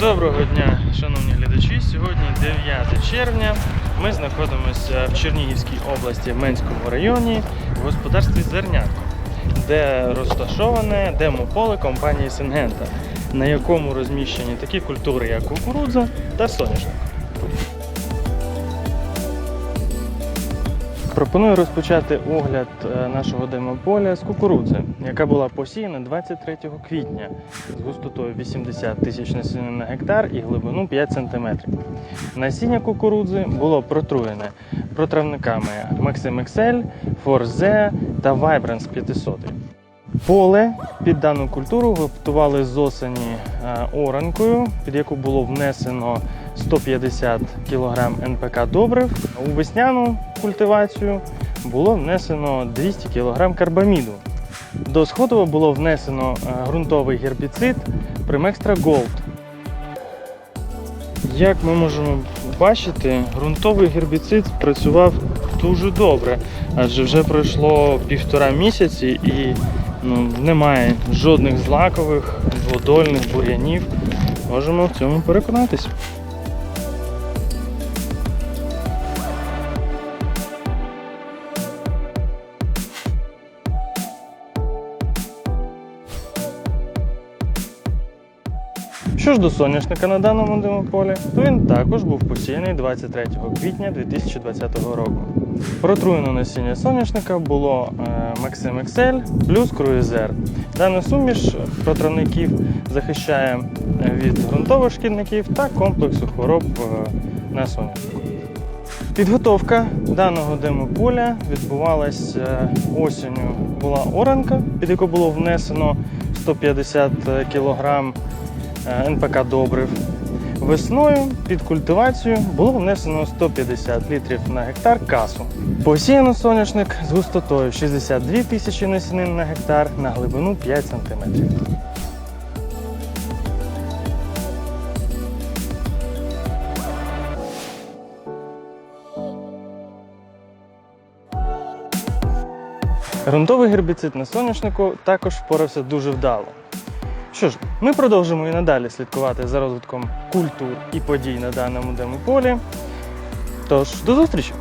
Доброго дня, шановні глядачі. Сьогодні 9 червня. Ми знаходимося в Чернігівській області, в Менському районі, в господарстві Зернятко, де розташоване демополе компанії Сингента, на якому розміщені такі культури, як кукурудза та соняшник. Пропоную розпочати огляд е, нашого демополя з кукурудзи, яка була посіяна 23 квітня з густотою 80 тисяч насінин на гектар і глибину 5 см. Насіння кукурудзи було протруєне протравниками Maxim XL, Forze та Vibrance 500. Поле під дану культуру готували з осені е, оранкою, під яку було внесено 150 кг НПК добрив. У весняну культивацію було внесено 200 кг карбаміду. До сходу було внесено е, ґрунтовий гербіцид Primextra Gold. Як ми можемо бачити, ґрунтовий гербіцид працював дуже добре, адже вже пройшло півтора місяці і ну, немає жодних злакових, дводольних бур'янів. Можемо в цьому переконатися. Що ж до соняшника на даному демополі, то він також був посіяний 23 квітня 2020 року. Протруєно насіння соняшника було е, Maxim XL плюс Cruiser. Дана суміш протравників захищає від ґрунтових шкідників та комплексу хвороб е, на соняшнику. Підготовка даного демополя відбувалась е, осінню. Була оранка, під яку було внесено 150 кг НПК добрив. Весною під культивацію було внесено 150 літрів на гектар касу. Посіяно соняшник з густотою 62 тисячі насінин на гектар на глибину 5 см. Грунтовий гербіцид на соняшнику також впорався дуже вдало. Що ж, ми продовжимо і надалі слідкувати за розвитком культур і подій на даному демополі. Тож, до зустрічі!